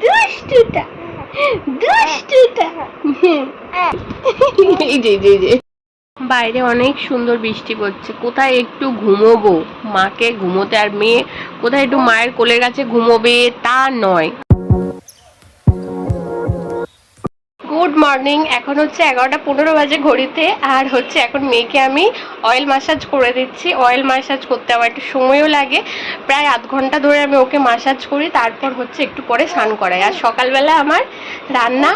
দুষ্টুটা দুষ্টুটা। এই যে যে, যে। বাইরে অনেক সুন্দর বৃষ্টি পড়ছে কোথায় একটু ঘুমোবো? মাকে ঘুমোতে আর মেয়ে কোথায় একটু মায়ের কোলের কাছে ঘুমোবে তা নয়। গুড মর্নিং এখন হচ্ছে এগারোটা পনেরো বাজে ঘড়িতে, আর হচ্ছে এখন মেয়েকে আমি অয়েল মাসাজ করে দিচ্ছি। অয়েল মাসাজ করতে আমার একটু সময়ও লাগে। প্রায় আধ ঘণ্টা ধরে আমি ওকে মাসাজ করি, তারপর হচ্ছে একটু পরে স্নান করাই। আর সকালবেলা আমার রান্না,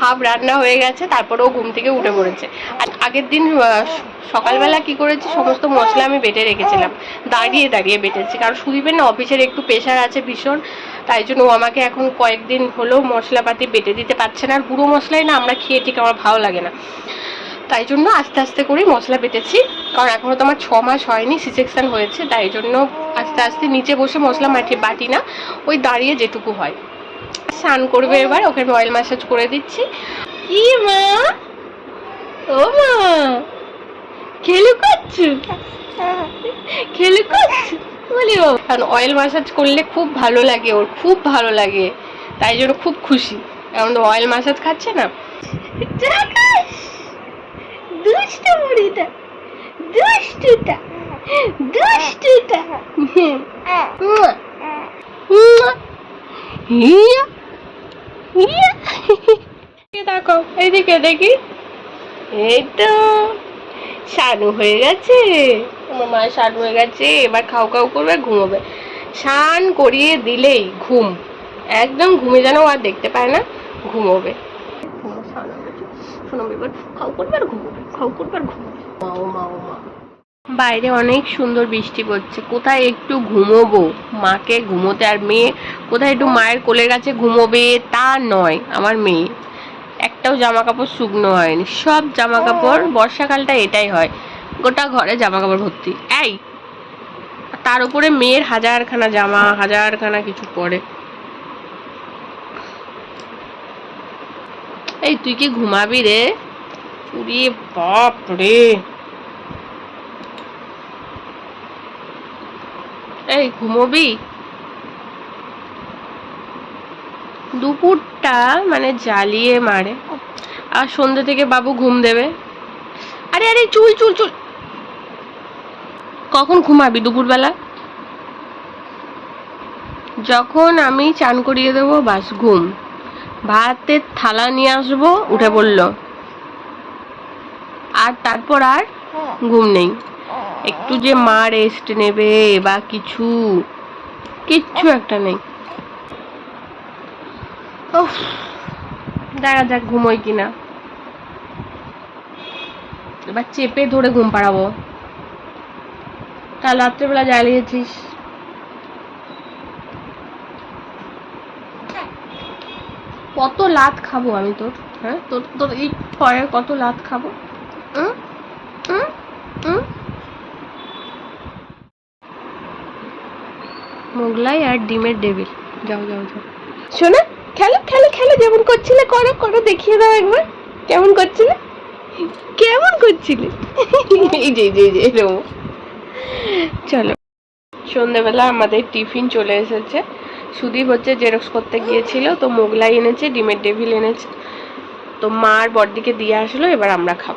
হাফ রান্না হয়ে গেছে, তারপরে ও ঘুম থেকে উঠে পড়েছে। আর আগের দিন সকালবেলা কি করেছি, সমস্ত মশলা আমি বেটে রেখেছিলাম। দাঁড়িয়ে দাঁড়িয়ে বেটেছি। কারণ সুদীপের না অফিসের একটু প্রেশার আছে ভীষণ। তাই জন্য ও আমাকে এখন কয়েকদিন হলো মশলাপাতি বেটে দিতে পারছে না। আর গুঁড়ো মশলাই না আমরা খেয়ে ঠিক আমার ভালো লাগে না। তাই জন্য আস্তে আস্তে করেই মশলা বেটেছি। কারণ এখনও তো আমার ছ মাস হয়নি সি সেকশন হয়েছে। তাই জন্য আস্তে আস্তে নিচে বসে মশলা মাটি বাটি না, ওই দাঁড়িয়ে যেটুকু হয়। স্নান করবে এবার, ওকে আমি অয়েল ম্যাসাজ করে দিচ্ছি। কি মা? ও মা! খেলু করছু খেলু করছু বলি ও কারণ অয়েল ম্যাসাজ করলে খুব ভালো লাগে ওর খুব ভালো লাগে। তাই জন্য খুব খুশি। কারণ অয়েল ম্যাসাজ খাচ্ছে না। দুষ্টুটা দুষ্টুটা। হিয়া, হিয়া। দেখো এইদিকে দেখি। এই তো শানু হয়ে গেছে। আমার মা শান হয়ে গেছে এবার খাও খাও করবে ঘুমোবে। স্নান করিয়ে দিলেই ঘুম। একদম ঘুমে যেন আর দেখতে পায় না ঘুমোবে। ঘুমো, স্নান গেছে। শোনো এবার খাও করবে আর ঘুমোবে খাও করবে আর ঘুমোবে। মা ও মা ও মা। বাইরে অনেক সুন্দর বৃষ্টি পড়ছে কোথায় একটু ঘুমোবো? মাকে ঘুমোতে আর মেয়ে কোথায় একটু মায়ের কোলের কাছে ঘুমোবে তা নয় আমার মেয়ে। একটাও জামা কাপড় শুকনো হয়নি সব জামা কাপড় বর্ষাকালটা এটাই হয়। গোটা ঘরে জামা কাপড় ভর্তি। এই! তার উপরে মেয়ের হাজারখানা জামা, হাজারখানা কিছু পরে। এই, তুই কি ঘুমাবি রে? উরে বাপ রে এই, ঘুমোবি? দুপুরটা মানে জ্বালিয়ে মারে। আর সন্ধ্যে থেকে বাবু ঘুম দেবে। আরে আরে, চুল চুল চুল! কখন ঘুমাবি দুপুরবেলা? যখন আমি চান করিয়ে দেবো, বাস ঘুম। ভাতের থালা নিয়ে আসব, উঠে পড়ল। আর তারপর আর ঘুম নেই। একটু যে মা রেস্ট নেবে বা কিছু, কিচ্ছু একটা নেই। দেখা যাক ঘুমোই কিনা। এবার চেপে ধরে ঘুম পাড়াবো। কাল রাত্রেবেলা জ্বালিয়েছিস কত লাত খাব আমি তোর হ্যাঁ তোর তোর এই পরে কত লাত খাব মোগলাই আর ডিমের ডেভিল যাও যাও যাও শোনা খেলো খেলো খেলো যেমন করছিলে করো করো দেখিয়ে দাও একবার কেমন করছিলে কেমন করছিলে এই যে এই যে এরকম চলো। সন্ধ্যেবেলা আমাদের টিফিন চলে এসেছে। সুদীপ হচ্ছে জেরক্স করতে গিয়েছিল, তো মোগলাই এনেছে, ডিমের ডেভিল এনেছে। তো মার বড়দিকে দিয়ে আসলো, এবার আমরা খাব।